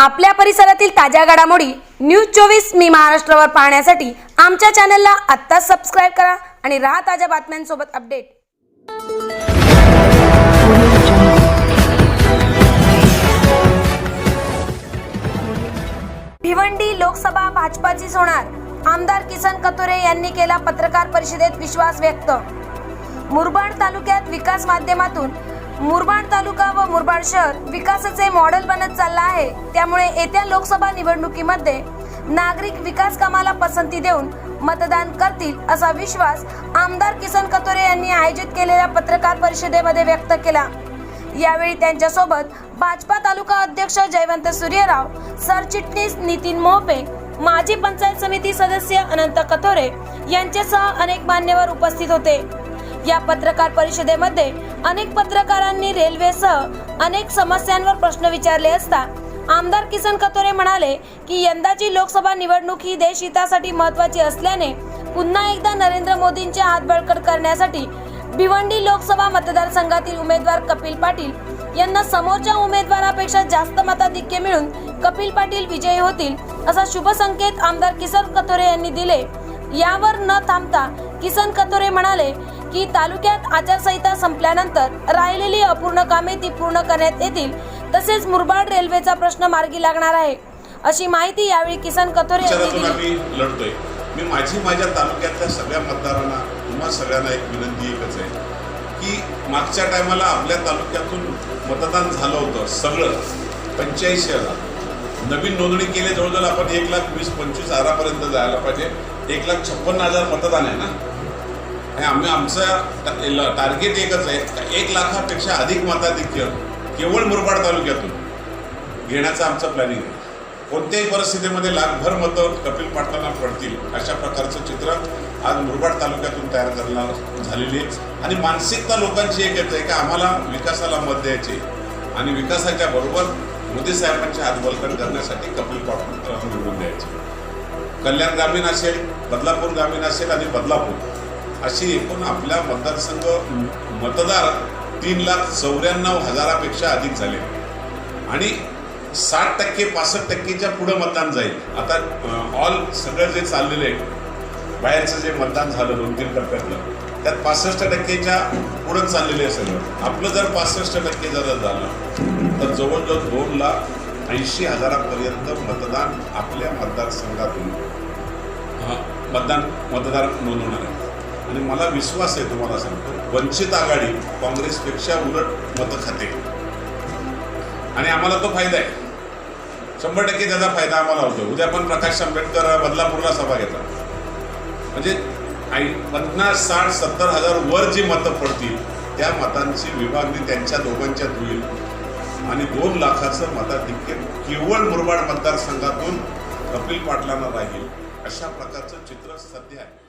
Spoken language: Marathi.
आपल्या परिसरातील ताज्या घडामोडी न्यूज चोवीस मी महाराष्ट्रावर पाहण्यासाठी आमच्या चॅनलला आत्ताच सबस्क्राईब करा आणि राहा ताज्या बातम्यांसोबत अपडेट भिवंडी लोकसभा भाजपाचीच होणार. आमदार किसन कतोरे यांनी केला पत्रकार परिषदेत विश्वास व्यक्त. मुरबाड तालुक्यात विकास माध्यमातून मुरबाड तालुका व मुरबाड शहर विकासाचे मॉडेल बनत चालला आहे. त्यामुळे येत्या लोकसभा निवडणुकीमध्ये नागरिक विकास कामाला पसंती देऊन मतदान करतील असा विश्वास आमदार किसन कतोरे यांनी आयोजित केलेल्या पत्रकार परिषदेमध्ये व्यक्त केला. यावेळी त्यांच्यासोबत भाजपा तालुका अध्यक्ष जयवंत सूर्यराव सरचिटणीस नितीन मोहपे माजी पंचायत समिती सदस्य अनंत कथोरे यांच्यासह अनेक मान्यवर उपस्थित होते. या पत्रकार परिषदेमध्ये अनेक पत्रकारांनी रेल्वेसह अनेक समस्यांवर प्रश्न विचारले असता आमदार किसन कतोरे म्हणाले की यंदाची लोकसभा निवडणूक ही देशहितासाठी महत्वाची असल्याने पुन्हा एकदा नरेंद्र मोदींचे हात बळकट करण्यासाठी भिवंडी लोकसभा मतदारसंघातील उमेदवार कपिल पाटील यांना समोरच्या उमेदवारापेक्षा जास्त मताधिक्य मिळून कपिल पाटील विजयी होतील असा शुभ संकेत आमदार किसन कतोरे यांनी दिले. यावर न थांबता किसन कतोरे म्हणाले की तालुक्यात आचारसंहिता संपल्यानंतर राहिलेली अपूर्ण कामे ती पूर्ण करण्यात येतील तसेच मुरबाड रेल्वेचा प्रश्न मार्गी लागणार आहे अशी माहिती यावेळी किसन कतोरे यांनी दिली. लढतोय. मी माझी माझ्या तालुक्यातल्या सगळ्या मतदारांना तुम्हा सगळ्यांना एक विनंती एकच आहे की मागच्या टायमाला आपल्या तालुक्यातून मतदान झालं होतं सगळं पंच्याऐंशी हजार. नवीन नोंदणी केली जवळजवळ आपण एक लाख वीस पंचवीस हजारापर्यंत जायला पाहिजे. एक लाख छप्पन्न हजार मतदान आहे ना? आणि आम्ही आमचं टार्गेट एकच आहे. का एक लाखापेक्षा अधिक मताधिक्य केवळ मुरबाड तालुक्यातून घेण्याचा आमचा प्लॅनिंग आहे. कोणत्याही परिस्थितीमध्ये लाखभर मतं कपिल पाटलांना पडतील अशा प्रकारचं चित्र आज मुरबाड तालुक्यातून तयार झालेलं झालेली आहे. आणि मानसिकता लोकांची एक आहे की आम्हाला विकासाला मत द्यायचे आणि विकासाच्या बरोबर मोदी साहेबांचे हात बलकट करण्यासाठी कपिल पाटलांना निवडून द्यायचे कल्याण ग्रामीण असेल बदलापूर ग्रामीण असेल आणि बदलापूर. अशी एकूण आपल्या मतदारसंघ मतदार तीन लाख चौऱ्याण्णव हजारापेक्षा अधिक झाले. आणि साठ टक्के पासष्ट टक्केच्या पुढं मतदान जाईल. आता ऑल सगळं जे चाललेलं आहे बाहेरचं जे मतदान झालं दोन तीन टप्प्यातलं त्यात पासष्ट टक्केच्या पुढं चाललेलं आहे सगळं. आपलं जर पासष्ट टक्के जर झालं तर जवळजवळ दोन लाख ऐंशी हजारापर्यंत मतदान आपल्या मतदारसंघातून मतदान मतदार नोंदवणार आहे. आणि मला विश्वास आहे तुम्हाला सांगतो वंचित आघाडी काँग्रेसपेक्षा उलट मतं खाते. आणि आम्हाला तो फायदा आहे. शंभर टक्के त्याचा फायदा आम्हाला होतो. उद्या पण प्रकाश आंबेडकर बदलापूरला सभा घेतात. म्हणजे आई पन्नास साठ सत्तर हजार वर जी मतं पडतील त्या मतांची विभागणी त्यांच्या दोघांच्यात होईल. आणि दोन लाखाचं मताधिक्य केवळ मुरबाड मतदारसंघातून कपिल पाटलांना राहील. अशा प्रकारचं चित्र सध्या आहे.